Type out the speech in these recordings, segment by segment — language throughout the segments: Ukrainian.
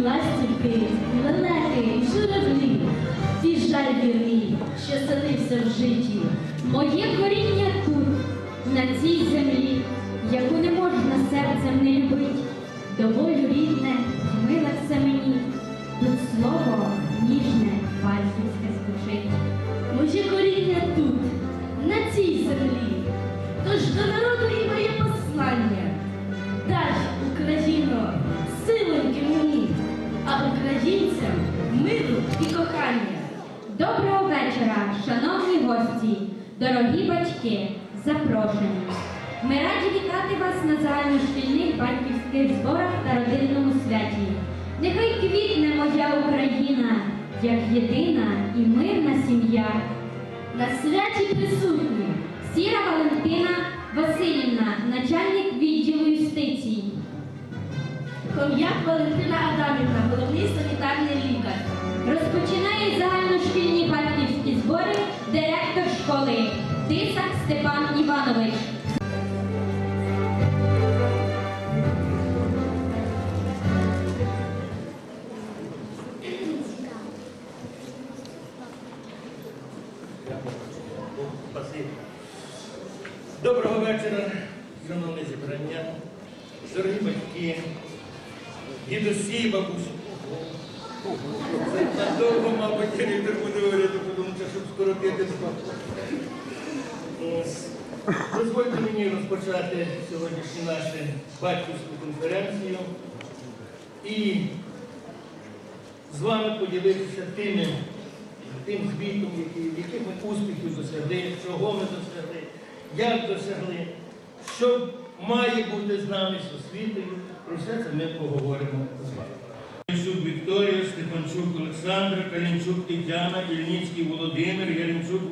ластівки, лелеки, журавлі, ті жаль вірні, що селився в житті. Моє коріння тут, на цій землі, яку не можна серцем не любить, доволі рідне, милася мені, тут слово. Доброго вечора, шановні гості, дорогі батьки, запрошені. Ми раді вітати вас на загальношкільних батьківських зборах та родинному святі. Нехай квітне моя Україна, як єдина і мирна сім'я. На святі присутні Сіра Валентина Васильівна, начальник відділу юстиції. Хом'як Валентина Адамівна, головний санітарний лікар. Розпочинає загальношкільні батьківські збори директор школи Тисак Степан Іванович. Доброго вечора, шановне зібрання, дорогі батьки, дідусі, бабусі. Це надовго, мабуть, директор буде говорити, тому що щоб скоротити срок. Дозвольте мені розпочати сьогоднішню нашу батьківську конференцію і з вами поділитися тими, тим звітом, яких ми успіхів досягли, чого ми досягли, як досягли, що має бути з нами з освітою. Про все це ми поговоримо з вами. Олександр, Калінчук Тетяна, Ільницький Володимир, Яремчук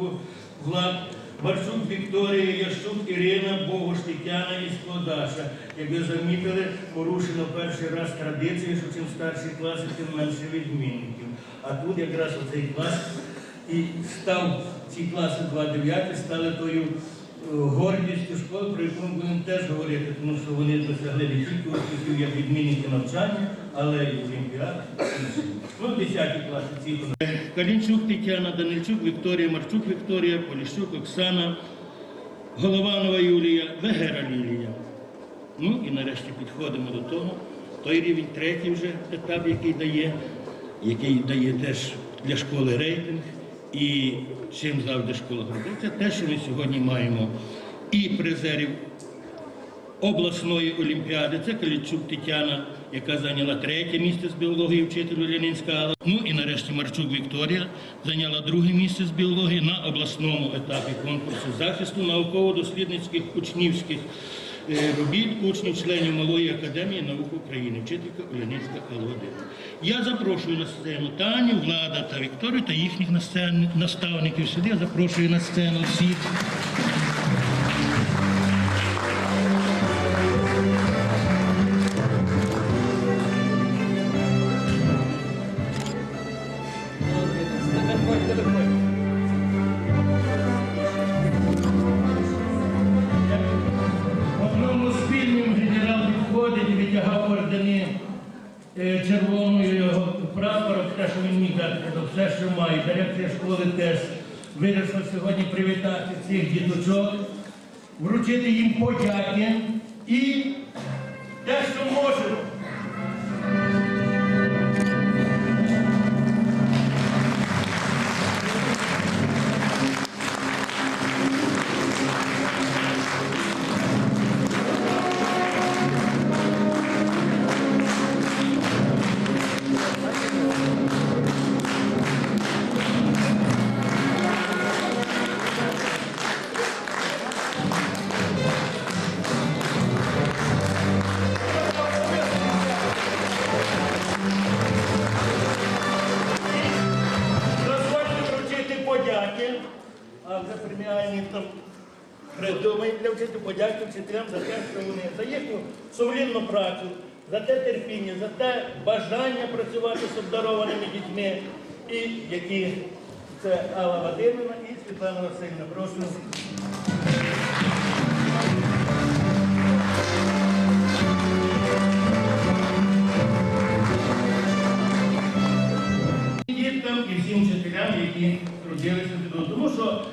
Влад, Барчук Вікторія, Ящук Ірина, Богош Тетяна і Складаша. Як ви замітили, порушено перший раз традиція, що чим старші класи, тим менше відмінників. А тут якраз оцей клас і став ці класи 2-9 стали тою гордістю школи, про яку ми будемо теж говорити, тому що вони досягли не тільки успіхів як відмінники навчання, але й олімпіад. Ну, 10 класи ці. Калінчук Тетяна, Данильчук Вікторія, Марчук Вікторія, Поліщук Оксана, Голованова Юлія, Вегера Лілія. Ну і нарешті підходимо до того. Той рівень третій вже етап, який дає, який дає теж для школи рейтинг. І чим завжди школа гордиться, те, що ми сьогодні маємо і призерів обласної олімпіади. Це Калічук Тетяна, яка зайняла третє місце з біології вчителю Ленінська. Ну і нарешті Марчук Вікторія зайняла друге місце з біології на обласному етапі конкурсу захисту науково-дослідницьких учнівських робіт учнів членів Малої академії наук України, вчителька Оленівська Володимира. Я запрошую на сцену Таню, Влада та Вікторію та їхніх на наставників сюди. Я запрошую на сцену всіх. Е, червоною його прапора, те, що він міг дати, все, що має. Дирекція школи теж вирішила сьогодні привітати цих діточок, вручити їм подяки і те, що можемо. Подяки вчителям за те, що вони за їхню сумлінну працю, за те терпіння, за те бажання працювати з обдарованими дітьми, і які це Алла Вадимівна і Світлана Васильівна. Прошу. Діткам і всім вчителям, які трудилися. Тому що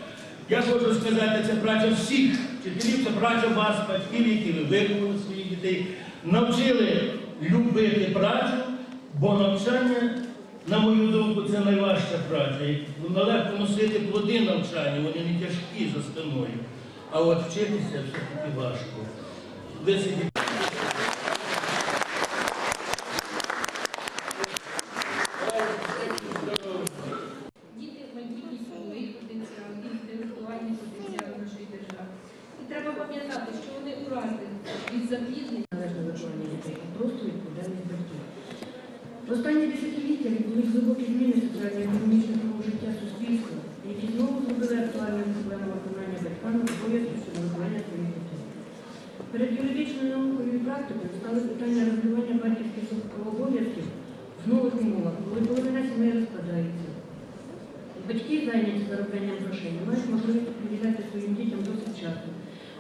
я хочу сказати, це праця всіх вчителів, це вас, батьків, які ви виховали своїх дітей, навчили любити працю, бо навчання, на мою думку, це найважча праця. Нелегко носити плоди навчання, вони не тяжкі за спиною. А от вчитися все-таки важко. Запізнень. належне виховання дітей, а просто відповідальність батьків. В останні десятиліття відбулись глибокі зміни соціально-економічного життя суспільства, які знову зробили актуальним проблему виконання батьками обов'язків щодо виховання своїх дітей. Перед юридичною наукою і практикою стали питання регулювання батьківських обов'язків в нових умовах, коли половина сімей розкладається. Батьки, зайняті зароблянням грошей, мають можливості приділяти своїм дітям досить часу.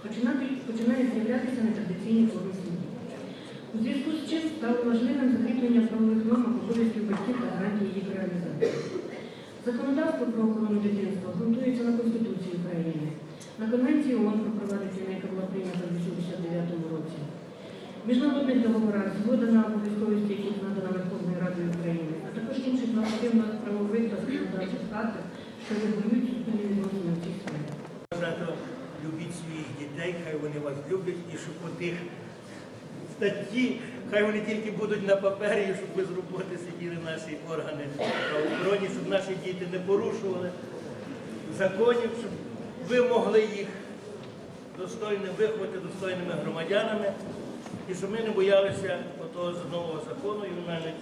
Починають з'являтися нетрадиційні форми сім'ї. У зв'язку з чим стало важливим закріплення правових нормах обов'язків батьків та гарантії їх реалізації. Законодавство про охорону дитинства ґрунтується на Конституції України, на Конвенції ООН про права дитини, яка була прийнята в 1989 році, міжнародних договорах, згода на обов'язковість, яких надана Верховною Радою України, а також інших нормативно-правових та законодавчих актах, що регулюють суспільні відносини в цій сфері. Своїх дітей, хай вони вас люблять і щоб по тих статті, хай вони тільки будуть на папері, щоб ви з роботи сиділи наші органи правоохоронні, щоб наші діти не порушували законів, щоб ви могли їх достойно виховати достойними громадянами, і щоб ми не боялися того нового закону,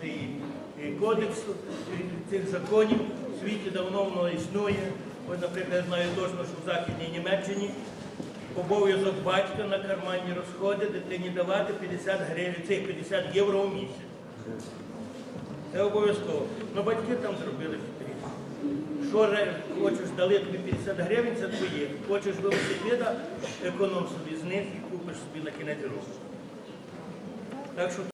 цієї е, кодексу, е, цих законів в світі давно воно існує. От, наприклад, я знаю точно, що в Західній Німеччині обов'язок батька на карманні розходи дитині давати 50 гривень, цих 50 євро в місяць. Це обов'язково. Ну батьки там зробили хитрі. Що хочеш, дали тобі 50 гривень, це твоє. Хочеш велосипеда, економ собі з них і купиш собі на кінець року. Так що